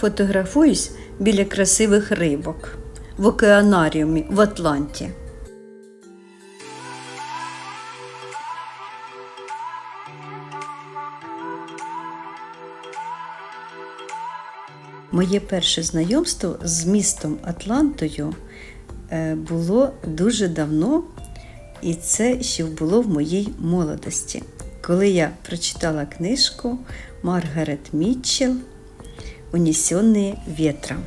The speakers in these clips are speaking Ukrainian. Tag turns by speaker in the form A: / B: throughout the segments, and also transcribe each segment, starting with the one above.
A: Фотографуюсь біля красивих рибок в океанаріумі в Атланті. Моє перше знайомство з містом Атлантою е, було дуже давно, і це ще було в моїй молодості, коли я прочитала книжку Маргарет Мітчелл Унесені вітром.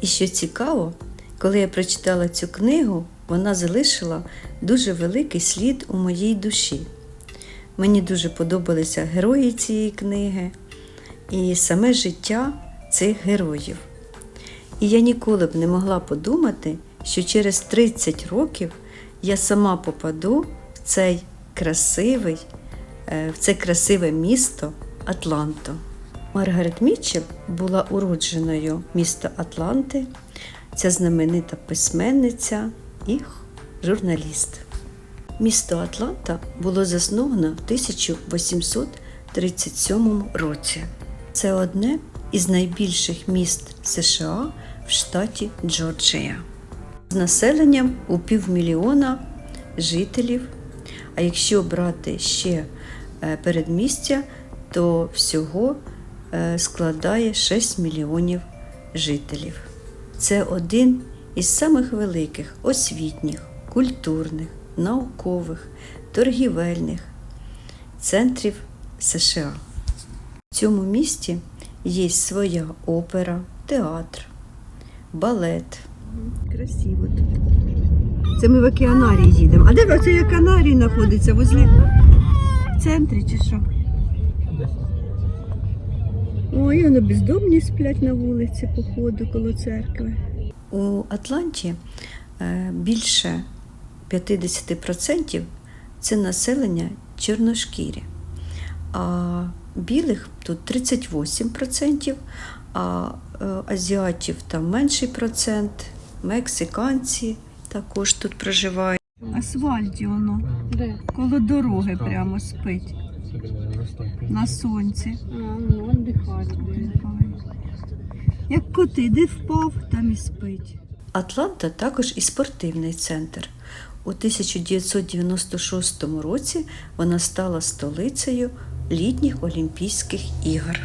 A: І що цікаво, коли я прочитала цю книгу, вона залишила дуже великий слід у моїй душі. Мені дуже подобалися герої цієї книги і саме життя цих героїв. І я ніколи б не могла подумати, що через 30 років я сама попаду в цей красивий, е, в це красиве місто Атланту. Маргарет Мітчелл була уродженою міста Атланти, ця знаменита письменниця і журналіст. Місто Атланта було засновано в 1837 році. Це одне із найбільших міст США в штаті Джорджія з населенням у півмільйона жителів. А якщо брати ще е, передмістя, то всього складає 6 мільйонів жителів. Це один із самих великих освітніх, культурних, наукових, торгівельних центрів США. В цьому місті є своя опера, театр, балет. Красиво тут. Це ми в океанарій їдемо. А де цей океанарій знаходиться? Возле в центрі чи що? Ой, воно бездомні сплять на вулиці, походу, коло церкви. У Атланті е, більше 50% це населення чорношкірі, а білих тут 38%, а е, азіатів там менший процент, мексиканці також тут проживають. Асфальті воно
B: Де?
A: коло дороги прямо спить на сонці.
B: А, он дихає.
A: Як коти, де впав, там і спить. Атланта також і спортивний центр. У 1996 році вона стала столицею літніх Олімпійських ігор.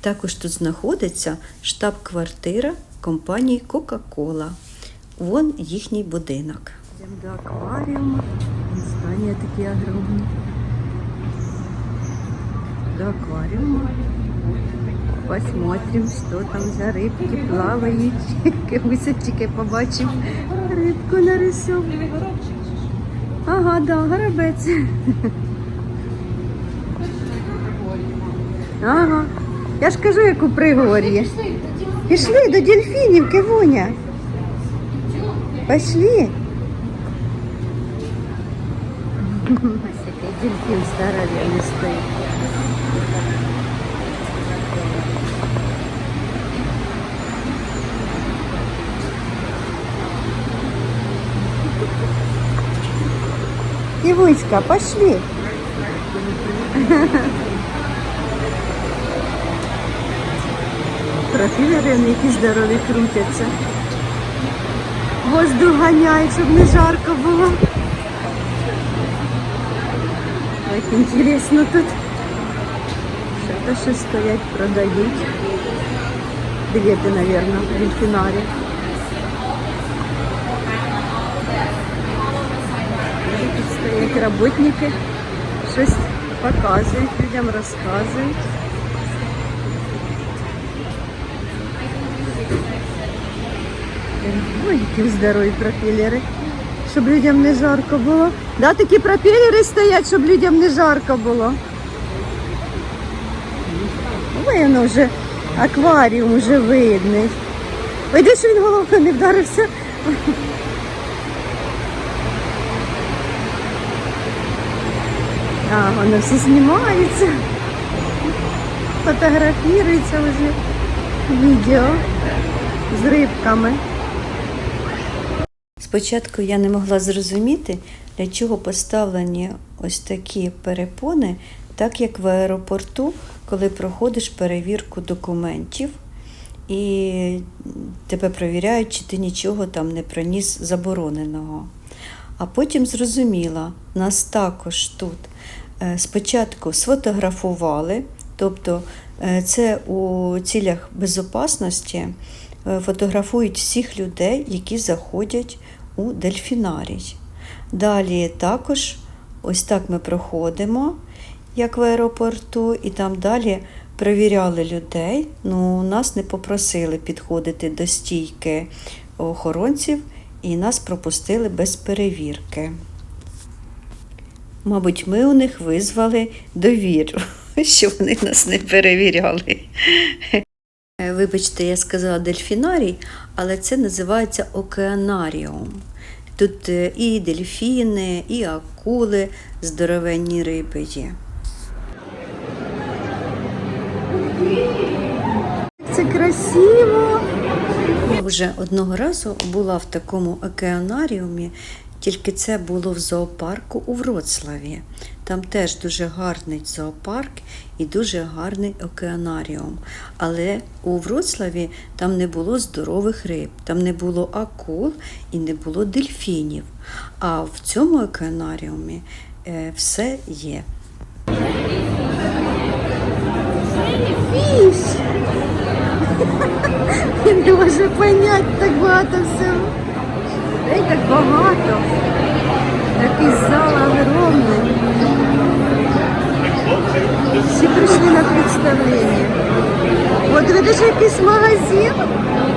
A: Також тут знаходиться штаб-квартира компанії Coca-Cola. Вон їхній будинок. Йдемо до акваріуму. Здання такі огромні. До акваріуму. Посмотрим, что там за рибки плавають. Кивусечки побачив. Рибку нарисовую. Ага, да, горобець. Ага. Я ж кажу, як у пригор'ї. Пішли до дельфінів, Кивуня. Пішли. Ось який дельфін здоровенний стоїть. Ивуська, пошли. Профілери які здорові крутяться. Воздух ганяють, щоб не жарко було. Як інтересно тут. Ще стоять, продають. Білети, мабуть, в дельфінарі. Тут стоять работники, щось показують, людям розказують. Ой, які здорові пропелери, щоб людям не жарко було. Да, такі пропелери стоять, щоб людям не жарко було. Воно вже акваріум вже видний. Ой, де ж він головою не вдарився? А, воно все знімається, фотографірується вже відео з рибками. Спочатку я не могла зрозуміти, для чого поставлені ось такі перепони, так як в аеропорту, коли проходиш перевірку документів і тебе перевіряють, чи ти нічого там не приніс забороненого. А потім зрозуміла, нас також тут е, спочатку сфотографували, тобто е, це у цілях безопасності е, фотографують всіх людей, які заходять у дельфінарій. Далі також ось так ми проходимо, як в аеропорту, і там далі перевіряли людей. Ну, нас не попросили підходити до стійки охоронців і нас пропустили без перевірки. Мабуть, ми у них визвали довіру, що вони нас не перевіряли. Е, Вибачте, я сказала дельфінарій, але це називається океанаріум. Тут е, і дельфіни, і акули, здоровенні риби є.
B: Це красиво.
A: Я вже одного разу була в такому океанаріумі, тільки це було в зоопарку у Вроцлаві. Там теж дуже гарний зоопарк і дуже гарний океанаріум. Але у Вроцлаві там не було здорових риб, там не було акул і не було дельфінів. А в цьому океанаріумі е, все є.
B: Фіш. Він не може поняти так багато всього. Ей, так багато. Такий зал огромний. Всі прийшли на представлення. От видиш якийсь магазин.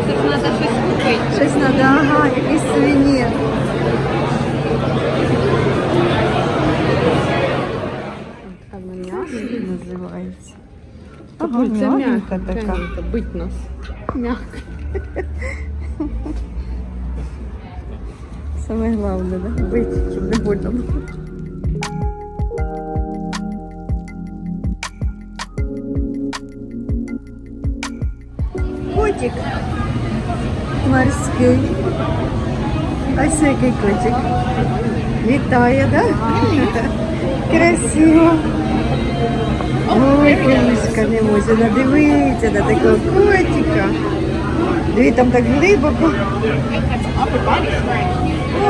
C: Тут треба щось купити.
B: Щось треба, ага, якийсь сувенір. називається. Ага,
C: Це
B: м'ягенька така.
C: бить нас. М'яко.
B: Саме головне, да? Бить, щоб не больно було. Котик морський. Ось який котик. Літає, да? Красиво. Ой, Полюшка, не може надивитися на такого котика. Диви, там так глибоко.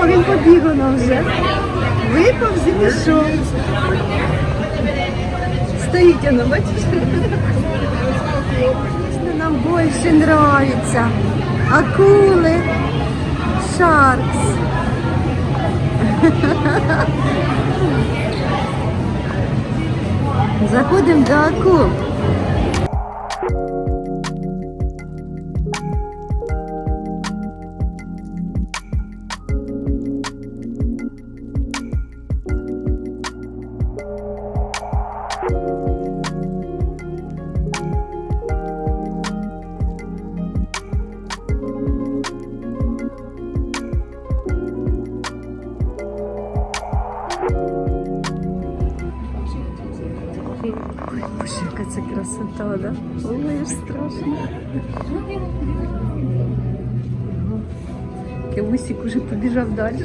B: О, він побіг воно вже. Виповз і пішов. Стоїть воно, бачиш? Нам більше нравиться. Акули. Шаркс. Заходимо до акул. Побіжав далі.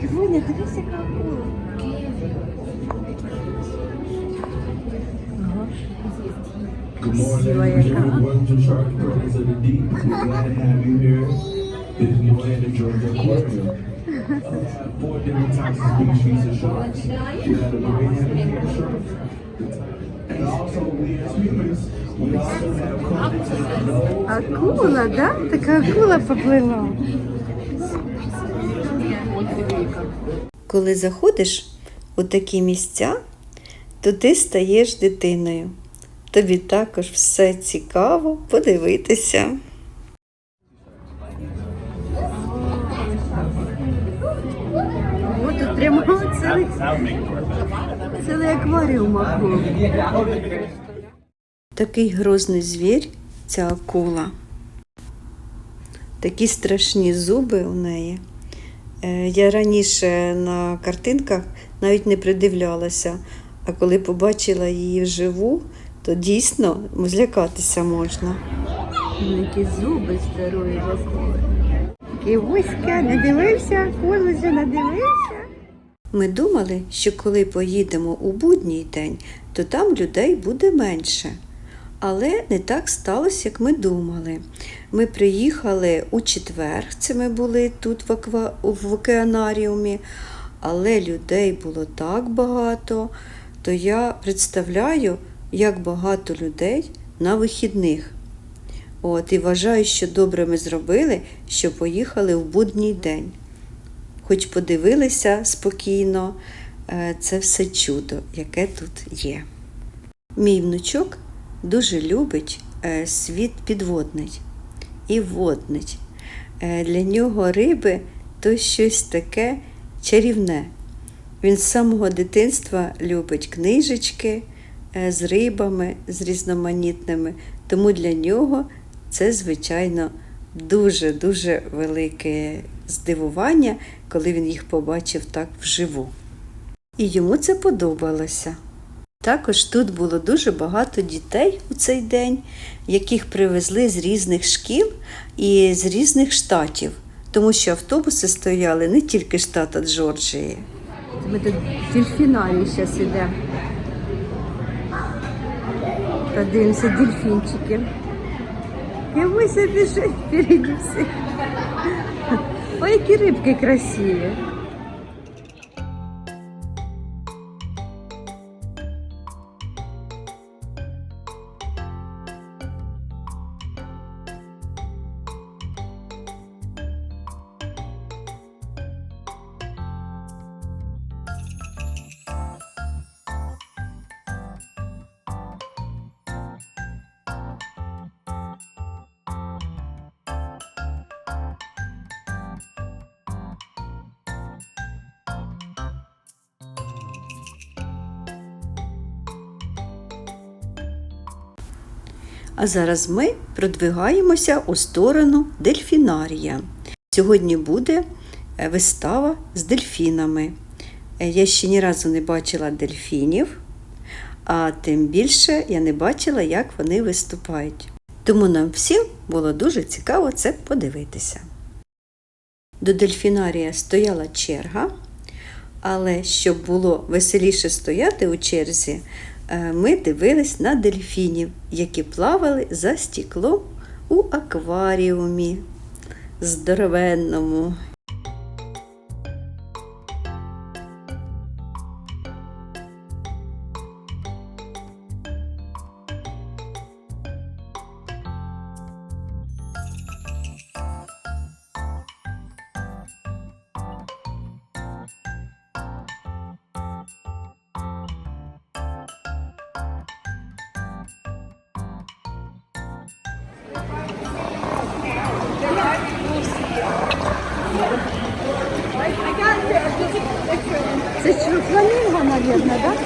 B: Кивуня, дивись, яка акула.
D: Good morning. Welcome to Shark Brothers of the Deep. We're glad to have you here. This is the Atlanta, Georgia Aquarium. Uh, we have four different types of species of sharks. We have a great habitat shark. And also, we as humans, we also have no
B: Акула, да? Така акула поплила.
A: Коли заходиш у такі місця, то ти стаєш дитиною. Тобі також все цікаво подивитися.
B: О, тут прямо цілий, цілий акваріум акул.
A: Такий грозний звір ця акула. Такі страшні зуби у неї. Е, Я раніше на картинках навіть не придивлялася, а коли побачила її вживу, то дійсно злякатися можна.
B: Які зуби здорові. Кивуська, не дивився, акулу надивився.
A: Ми думали, що коли поїдемо у будній день, то там людей буде менше. Але не так сталося, як ми думали. Ми приїхали у четвер, це ми були тут в, аква... в океанаріумі, але людей було так багато, то я представляю, як багато людей на вихідних. От, і вважаю, що добре ми зробили, що поїхали в будній день. Хоч подивилися спокійно, е, це все чудо, яке тут є. Мій внучок дуже любить е, світ підводний і водний. Е, Для нього риби то щось таке чарівне. Він з самого дитинства любить книжечки е, з рибами, з різноманітними, тому для нього це, звичайно, дуже-дуже велике здивування, коли він їх побачив так вживу. І йому це подобалося. Також тут було дуже багато дітей у цей день, яких привезли з різних шкіл і з різних штатів, тому що автобуси стояли не тільки штата Джорджії.
B: Ми тут в дельфінарії зараз йдемо. Подивимося дельфінчики. І Муся біжить впереді всіх. Ой, які рибки красиві.
A: А зараз ми продвигаємося у сторону дельфінарія. Сьогодні буде е, вистава з дельфінами. Е, Я ще ні разу не бачила дельфінів, а тим більше я не бачила, як вони виступають. Тому нам всім було дуже цікаво це подивитися. До дельфінарія стояла черга, але щоб було веселіше стояти у черзі, ми дивились на дельфінів, які плавали за стіклом у акваріумі здоровенному.
B: Це фламінго, мабуть, так?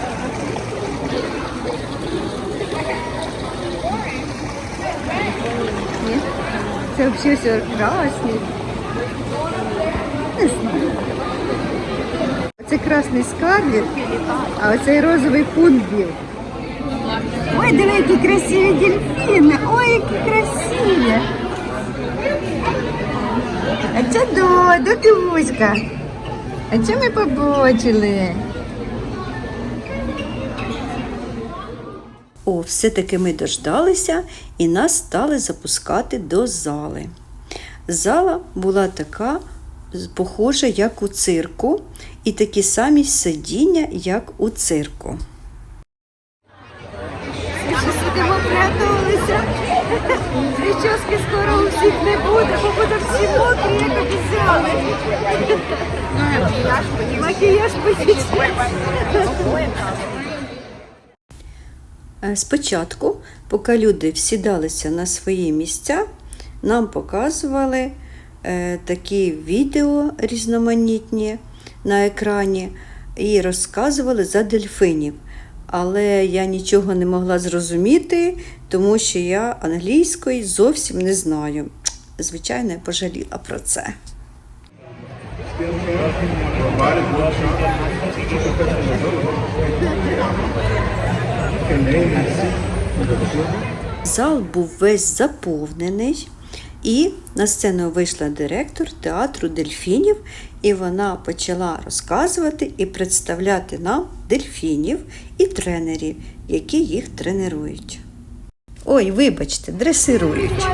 B: Ні? Це взагалі все красний. Не знаю. Це красний скарлет, а оцей розовий пункбіл. Ой, диви, які красиві дельфіни! Ой, які красиві! А це до, до Кивуська. А це ми побачили?
A: О, все-таки ми дождалися і нас стали запускати до зали. Зала була така, похожа, як у цирку, і такі самі сидіння, як у цирку.
B: Сидимо, прятувалися. Прически скоро у всіх не буде, бо будуть всі мокрі, як обіцяли. Макіяж.
A: Е, Спочатку, поки люди всідалися на свої місця, нам показували е, такі відео різноманітні на екрані і розказували за дельфинів. Але я нічого не могла зрозуміти, тому що я англійської зовсім не знаю. Звичайно, я пожаліла про це. Зал був весь заповнений, І на сцену вийшла директор театру дельфінів, і вона почала розказувати і представляти нам дельфінів і тренерів, які їх тренують. Ой, вибачте, дресирують.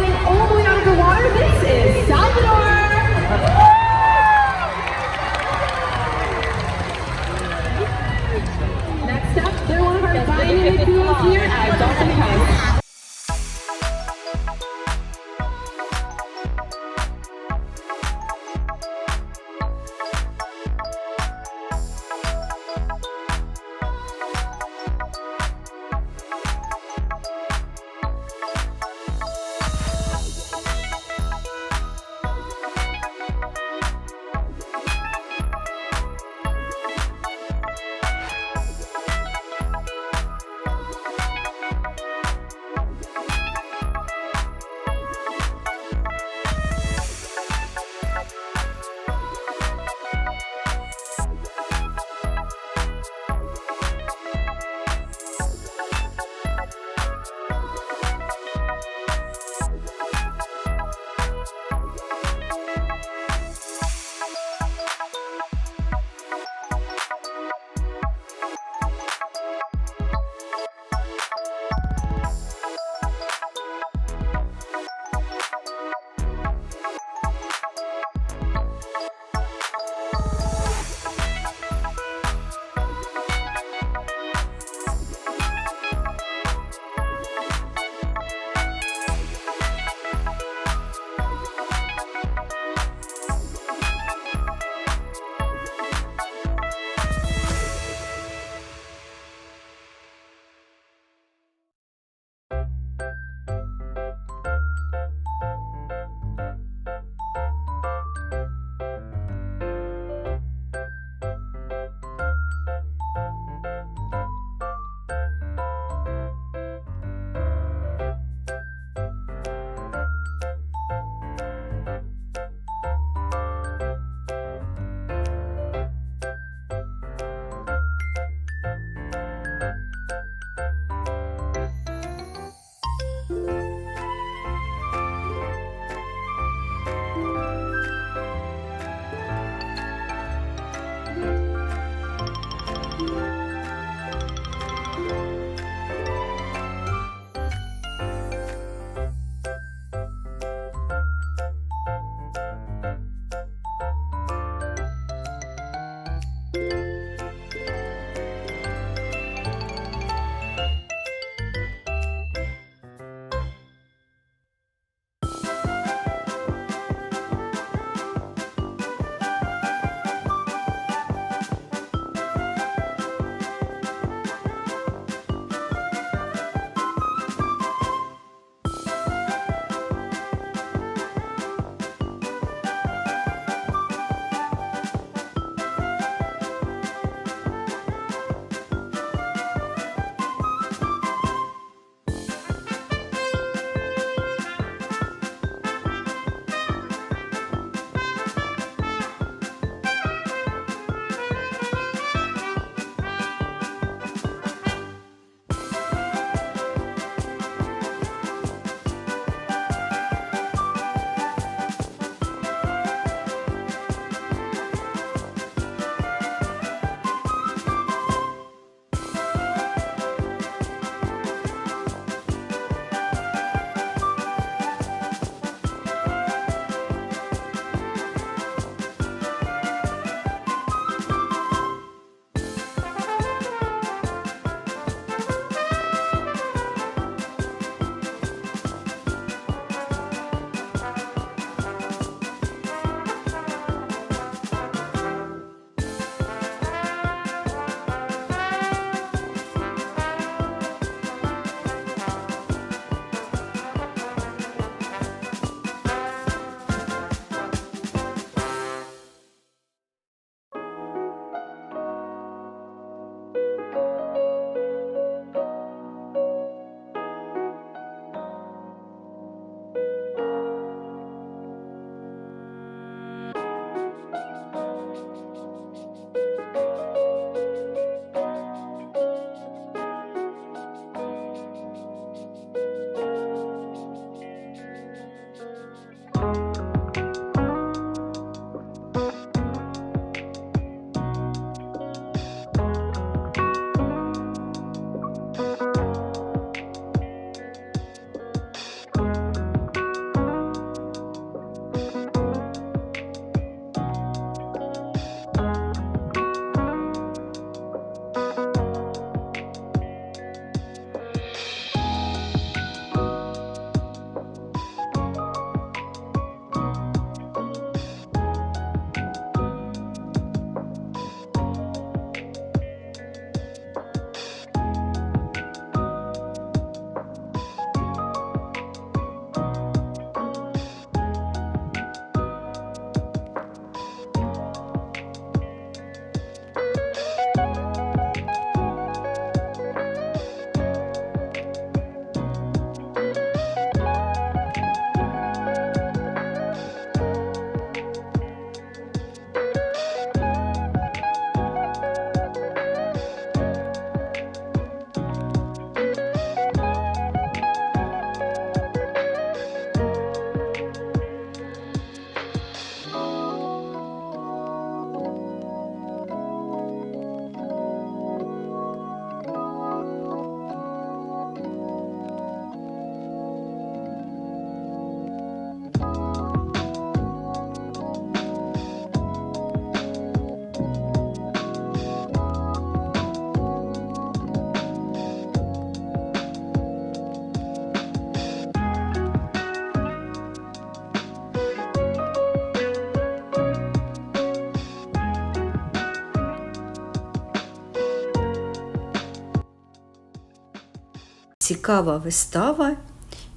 A: Цікава вистава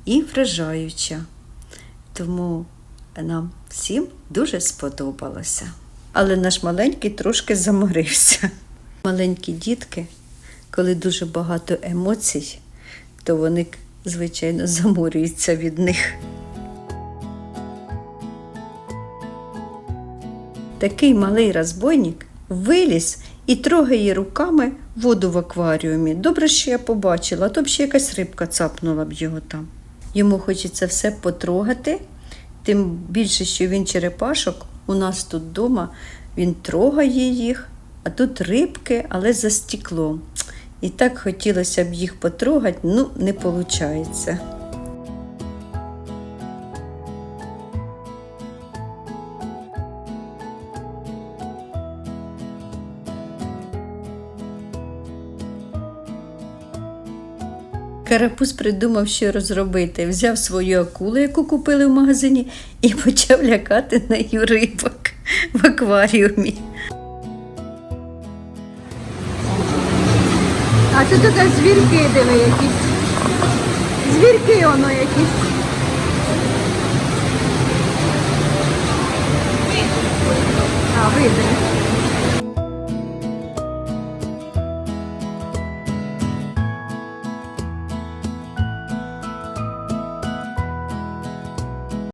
A: і вражаюча. Тому нам всім дуже сподобалося. Але наш маленький трошки заморився. Маленькі дітки, коли дуже багато емоцій, то вони, звичайно, заморюються від них. Такий малий розбойник виліз і трогає руками воду в акваріумі. Добре, що я побачила, то б ще якась рибка цапнула б його там. Йому хочеться все потрогати, тим більше, що він черепашок у нас тут вдома, він трогає їх, а тут рибки, але за стеклом. І так хотілося б їх потрогати, ну не виходить. Карапуз придумав, що розробити. Взяв свою акулу, яку купили в магазині, і почав лякати нею рибок в акваріумі.
B: А тут тут звірки диви якісь. Звірки воно якісь. А, види.